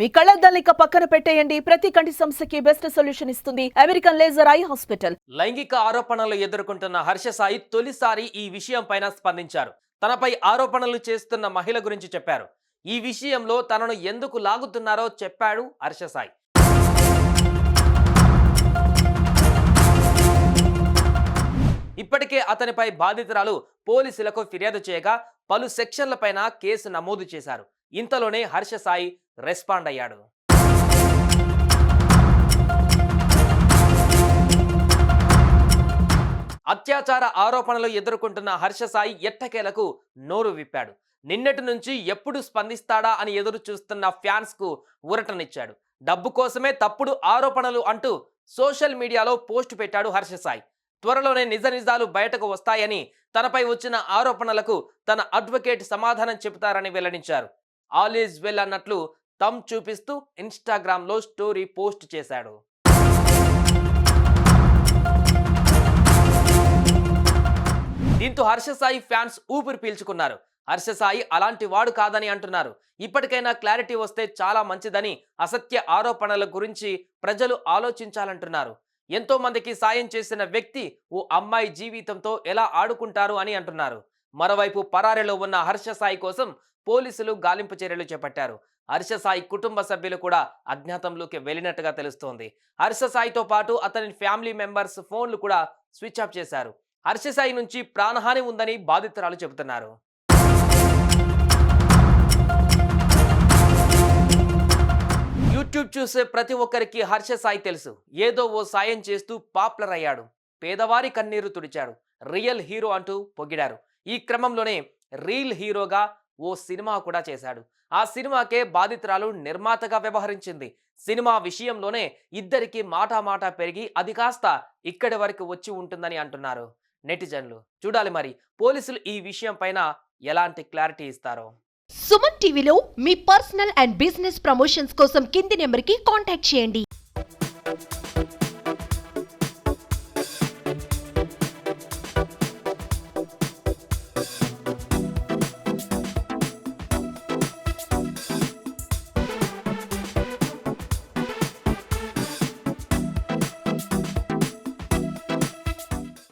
మీ కళ్ళద్దాలిక పక్కన పెట్టేయండి. ప్రతి కంటి సమస్యకి బెస్ట్ సొల్యూషన్ ఇస్తుంది అమెరికన్ లేజర్ ఐ హాస్పిటల్. లైంగిక ఆరోపణలు ఎదుర్కొంటున్న హర్ష సాయి తొలిసారి ఈ విషయం పైన స్పందించారు. తనపై ఆరోపణలు చేస్తున్న మహిళ గురించి చెప్పారు. ఈ విషయంలో తనను ఎందుకు లాగుతున్నారో చెప్పాడు హర్ష సాయి. ఇప్పటికే అతనిపై బాధితురాలు పోలీసులకు ఫిర్యాదు చేయగా పలు సెక్షన్లపైన కేసు నమోదు చేశారు. ఇంతలోనే హర్ష సాయి రెస్పాండ్ అయ్యాడు. అత్యాచార ఆరోపణలు ఎదుర్కొంటున్న హర్ష సాయి ఎట్టకేలకు నోరు విప్పాడు. నిన్నటి నుంచి ఎప్పుడు స్పందిస్తాడా అని ఎదురు చూస్తున్న ఫ్యాన్స్కు ఊరటనిచ్చాడు. డబ్బు కోసమే తప్పుడు ఆరోపణలు అంటూ సోషల్ మీడియాలో పోస్ట్ పెట్టాడు హర్ష సాయి. త్వరలోనే నిజ నిజాలు బయటకు వస్తాయని తనపై వచ్చిన ఆరోపణలకు తన అడ్వకేట్ సమాధానం చెబుతారని వెల్లడించారు. ఆల్ ఈజ్ వెల్ అన్నట్లు తమ్ చూపిస్తూ ఇన్స్టాగ్రామ్లో స్టోరీ పోస్ట్ చేశాడు. దీంతో హర్ష సాయి ఫ్యాన్స్ ఊపిరి పీల్చుకున్నారు. హర్ష సాయి అలాంటి వాడు కాదని అంటున్నారు. ఇప్పటికైనా క్లారిటీ వస్తే చాలా మంచిదని అసత్య ఆరోపణల గురించి ప్రజలు ఆలోచించాలంటున్నారు. ఎంతో మందికి సాయం చేసిన వ్యక్తి ఓ అమ్మాయి జీవితంతో ఎలా ఆడుకుంటారు అని అంటున్నారు. మరోవైపు పరారీలో ఉన్న హర్ష సాయి కోసం పోలీసులు గాలింపు చర్యలు చేపట్టారు. హర్ష సాయి కుటుంబ సభ్యులు కూడా అజ్ఞాతంలోకి వెళ్ళినట్టుగా తెలుస్తోంది. హర్ష సాయితో పాటు అతని ఫ్యామిలీ మెంబర్స్ ఫోన్లు కూడా స్విచ్ ఆఫ్ చేశారు. హర్ష సాయి నుంచి ప్రాణహాని ఉందని బాధితురాలు చెబుతున్నారు. యూట్యూబ్ చూసే ప్రతి ఒక్కరికి హర్ష సాయి తెలుసు. ఏదో ఓ సాయం చేస్తూ పాపులర్ అయ్యాడు పేదవారి కన్నీరు తుడిచాడు. రియల్ హీరో అంటూ పొగిడారు. ఈ క్రమంలోనే రీల్ హీరోగా ఓ సినిమా కూడా చేశాడు. ఆ సినిమాకే బాధితురాలు నిర్మాతగా వ్యవహరించింది. సినిమా విషయంలోనే ఇద్దరికి మాటామాట పెరిగి అది కాస్త ఇక్కడి వరకు వచ్చి ఉంటుందని అంటున్నారు నెటిజన్లు. చూడాలి మరి పోలీసులు ఈ విషయం పైన ఎలాంటి క్లారిటీ ఇస్తారో. సుమన్ టీవీలో మీ పర్సనల్ అండ్ బిజినెస్ ప్రమోషన్స్ కోసం కింది నెంబర్కి కాంటాక్ట్ చేయండి.